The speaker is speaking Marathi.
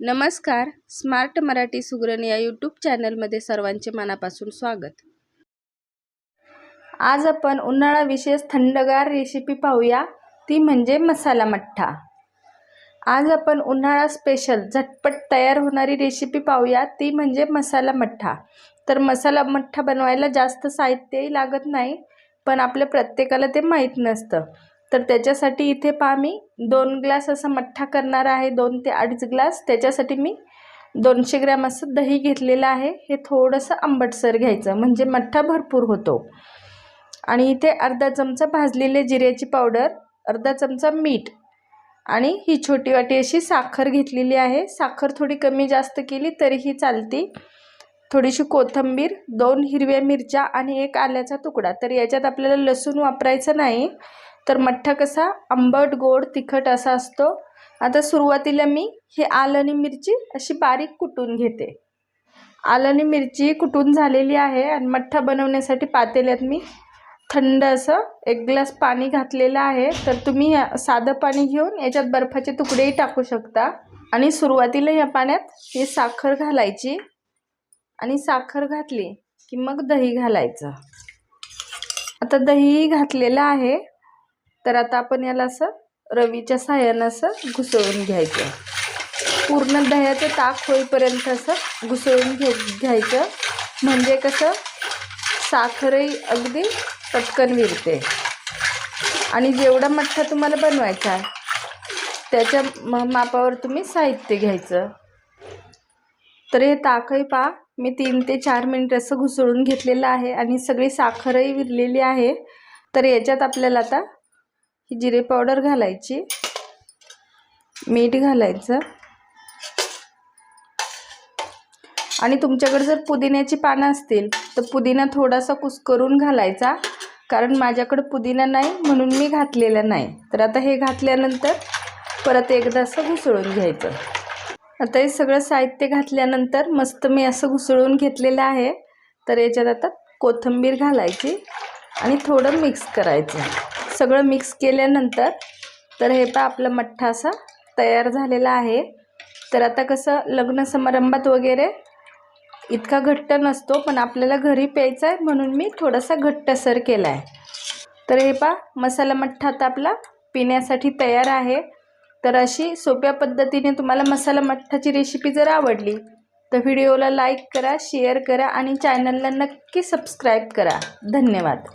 नमस्कार. स्मार्ट मराठी सुगरण या यूट्यूब चॅनलमध्ये सर्वांचे मनापासून स्वागत. आज आपण उन्हाळा विशेष थंडगार रेसिपी पाहूया. ती म्हणजे मसाला मठ्ठा. आज आपण उन्हाळा स्पेशल झटपट तयार होणारी रेसिपी पाहूया. ती म्हणजे मसाला मठ्ठा. तर मसाला मठ्ठा बनवायला जास्त साहित्यही लागत नाही पण आपल्या प्रत्येकाला ते माहीत नसतं. तर त्याच्यासाठी इथे पहा मी दोन ग्लास असा मठ्ठा करणार आहे दोन ते अडीच ग्लास. त्याच्यासाठी मी दोनशे ग्रॅम असं दही घेतलेलं आहे. हे थोडंसं आंबटसर घ्यायचं म्हणजे मठ्ठा भरपूर होतो. आणि इथे अर्धा चमचा भाजलेले जिऱ्याची पावडर अर्धा चमचा मीठ आणि ही छोटी वाटी अशी साखर घेतलेली आहे. साखर थोडी कमी जास्त केली तरीही चालते. थोडीशी कोथिंबीर दोन हिरव्या मिरच्या आणि एक आल्याचा तुकडा. तर याच्यात आपल्याला लसूण वापरायचं नाही. तर मठ्ठा कसा? आंबट गोड तिखट असा असतो. आता सुरुवातीला मी हे आलं आणि मिरची अशी बारीक कुटून घेते. आलं आणि मिरची कुटून झालेली आहे आणि मठ्ठा बनवण्यासाठी पातेल्यात मी थंड असं एक ग्लास पाणी घातलेलं आहे. तर तुम्ही साधं पाणी घेऊन याच्यात बर्फाचे तुकडेही टाकू शकता. आणि सुरुवातीला या पाण्यात ही साखर घालायची आणि साखर घातली की मग दही घालायचं. आता दही घातलेलं आहे. तर आता आपण याला असं रवीच्या साह्यानं असं घुसळून घ्यायचं. पूर्ण दह्याचं ताक होईपर्यंत असं घुसळून घे घ्यायचं. म्हणजे कसं? साखरही अगदी पटकन विरते. आणि जेवढा मठ्ठा तुम्हाला बनवायचा आहे त्याच्या म मापावर तुम्ही साहित्य घ्यायचं. तर हे ताकही पा मी तीन ते चार मिनिट असं घुसळून घेतलेलं आहे आणि सगळी साखरही विरलेली आहे. तर याच्यात आपल्याला आता ही जिरे पावडर घालायची मीठ घालायचं. आणि तुमच्याकडे जर पुदिन्याची पानं असतील तर पुदिना थोडासा कुस्करून घालायचा. कारण माझ्याकडे पुदिना नाही म्हणून मी घातलेला नाही. तर आता हे घातल्यानंतर परत एकदा असं घुसळून घ्यायचं. आता हे सगळं साहित्य घातल्यानंतर मस्त मी असं घुसळून घेतलेलं आहे. तर याच्यात आता कोथिंबीर घालायची आणि थोडं मिक्स करायचं. सगळं मिक्स केल्यानंतर तर हे पण आपलं मठ्ठा असा तयार झालेला आहे. तर आता कसं लग्न समारंभात वगैरे इतका घट्ट नसतो पण आपल्याला घरी प्यायचा आहे म्हणून मी थोडासा घट्टसर केला आहे तर हे पा मसाला मठ्ठा आता आपला पिण्यासाठी तयार आहे. तर अशी सोप्या पद्धतीने तुम्हाला मसाला मठ्ठाची रेसिपी जर आवडली तर व्हिडिओला लाईक करा शेअर करा आणि चॅनलला नक्की सबस्क्राईब करा. धन्यवाद.